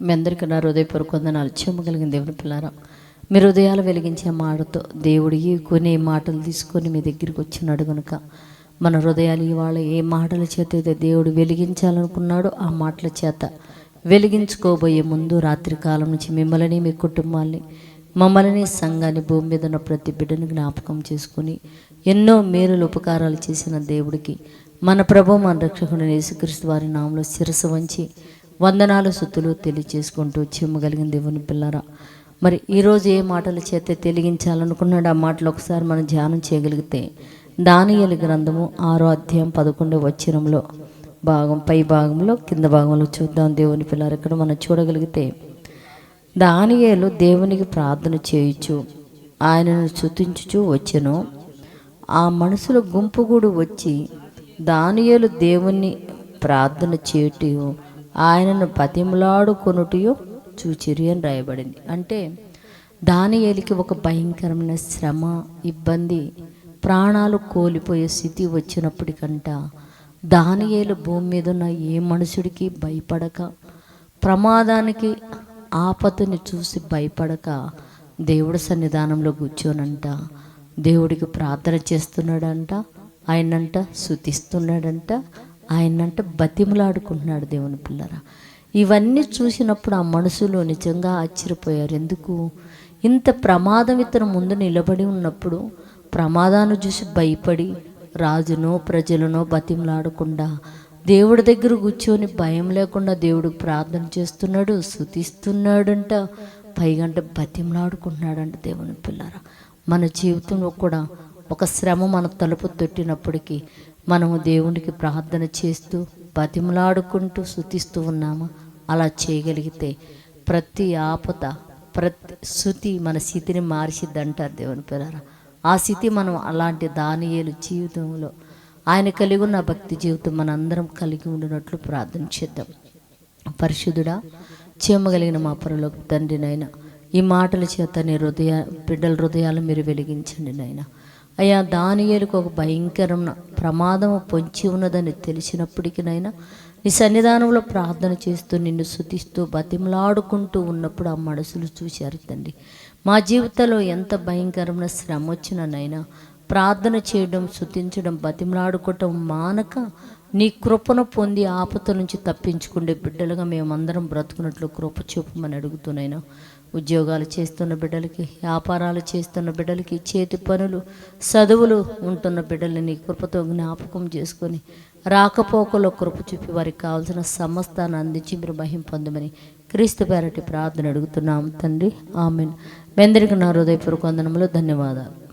మీ అందరికీ నా హృదయపూర్వక వందనాలు. చెమ్మగలిగిన దేవుని పిల్లారా మీ హృదయాలు వెలిగించే మాటతో దేవుడి కొనే మాటలు తీసుకొని మీ దగ్గరికి వచ్చినాడు కనుక మన హృదయాలు ఇవాళ ఏ మాటల చేత అయితే దేవుడు వెలిగించాలనుకున్నాడో ఆ మాటల చేత వెలిగించుకోబోయే ముందు రాత్రి కాలం నుంచి మిమ్మల్ని మీ కుటుంబాల్ని మమ్మల్ని సంఘాన్ని భూమి మీద ఉన్న ప్రతి బిడ్డను జ్ఞాపకం చేసుకుని ఎన్నో మేలులు ఉపకారాలు చేసిన దేవుడికి మన ప్రభు మన రక్షకుడు యేసుక్రీస్తు వారి నామంలో శిరసు వంచి వందనాలు సుత్తులు తెలియచేసుకుంటూ చెమ్మగలిగిన దేవుని పిల్లరా. మరి ఈరోజు ఏ మాటల చేత తెలిగించాలనుకున్నాడు ఆ మాటలు ఒకసారి మనం ధ్యానం చేయగలిగితే దానియలు గ్రంథము ఆరో అధ్యాయం పదకొండవ వచ్చినంలో భాగం పై భాగంలో కింద భాగంలో చూద్దాం దేవుని పిల్లలు ఇక్కడ మనం చూడగలిగితే దానియేలు దేవునికి ప్రార్థన చేయుచు ఆయనను స్తుతించుచు వచ్చెను. ఆ మనుషుల గుంపు కూడా వచ్చి దానియేలు దేవుణ్ణి ప్రార్థన చేయటం ఆయనను బతిమలాడుకొనుటయు చూచిరి అని రాయబడింది. అంటే దానియేలికి ఒక భయంకరమైన శ్రమ ఇబ్బంది ప్రాణాలు కోల్పోయే స్థితి వచ్చినప్పటికంట దానియేలు భూమి మీద ఉన్న ఏ మనుషుడికి భయపడక ప్రమాదానికి ఆపదని చూసి భయపడక దేవుడి సన్నిధానంలో కూర్చోనంట. దేవుడికి ప్రార్థన చేస్తున్నాడంట ఆయనంట శుతిస్తున్నాడంట ఆయనంట బతిమలాడుకుంటున్నాడు దేవుని పిల్లరా. ఇవన్నీ చూసినప్పుడు ఆ మనసులో నిజంగా ఆశ్చర్యపోయారు. ఎందుకు? ఇంత ప్రమాదం ఇతను ముందు నిలబడి ఉన్నప్పుడు ప్రమాదాన్ని చూసి భయపడి రాజునో ప్రజలనో బతిమలాడకుండా దేవుడి దగ్గర కూర్చొని భయం లేకుండా దేవుడికి ప్రార్థన చేస్తున్నాడు శుతిస్తున్నాడంట పైగంట బతిమలాడుకుంటున్నాడంట దేవుని పిల్లరా. మన జీవితంలో కూడా ఒక శ్రమ మన తలుపు తొట్టినప్పటికీ మనము దేవునికి ప్రార్థన చేస్తూ బతిమలాడుకుంటూ శుతిస్తూ ఉన్నామా? అలా చేయగలిగితే ప్రతి ఆపద ప్రతి శృతి మన స్థితిని మార్చిద్ది అంటారు దేవుని పిల్లరా. ఆ స్థితి మనం అలాంటి దానియేలు జీవితంలో ఆయన కలిగి ఉన్న భక్తి జీవితం మనందరం కలిగి ఉండినట్లు ప్రార్థన చేద్దాం. పరిశుద్ధుడా చేయమగలిగిన మా పరులకు తండ్రి నాయన ఈ మాటల చేత నీ హృదయ బిడ్డల హృదయాలు మీరు వెలిగించండి నాయన. అయ్యా దానియలకు ఒక భయంకరమైన ప్రమాదము పొంచి ఉన్నదని తెలిసినప్పటికీనైనా నీ సన్నిధానంలో ప్రార్థన చేస్తూ నిన్ను శుతిస్తూ బతిమలాడుకుంటూ ఉన్నప్పుడు ఆ మనసులు చూశారు తండ్రి. మా జీవితంలో ఎంత భయంకరమైన శ్రమ వచ్చిననైనా ప్రార్థన చేయడం శుతించడం బతిమలాడుకోవటం మానక నీ కృపను పొంది ఆపత నుంచి తప్పించుకుండే బిడ్డలుగా మేమందరం బ్రతుకున్నట్లు కృప చూపమని అడుగుతున్నాయినా. ఉద్యోగాలు చేస్తున్న బిడ్డలకి వ్యాపారాలు చేస్తున్న బిడ్డలకి చేతి పనులు చదువులు ఉంటున్న బిడ్డల్ని నీ కృపతో జ్ఞాపకం చేసుకొని రాకపోకలో కృప చూపి వారికి కావాల్సిన సమస్తాన్ని అందించి మీరు మహిం పొందమని క్రీస్తు పేరటి ప్రార్థన అడుగుతున్నాం తండ్రి. ఆమెన్. మెందరికి నా హృదయపూర్వక వందనములు. ధన్యవాదాలు.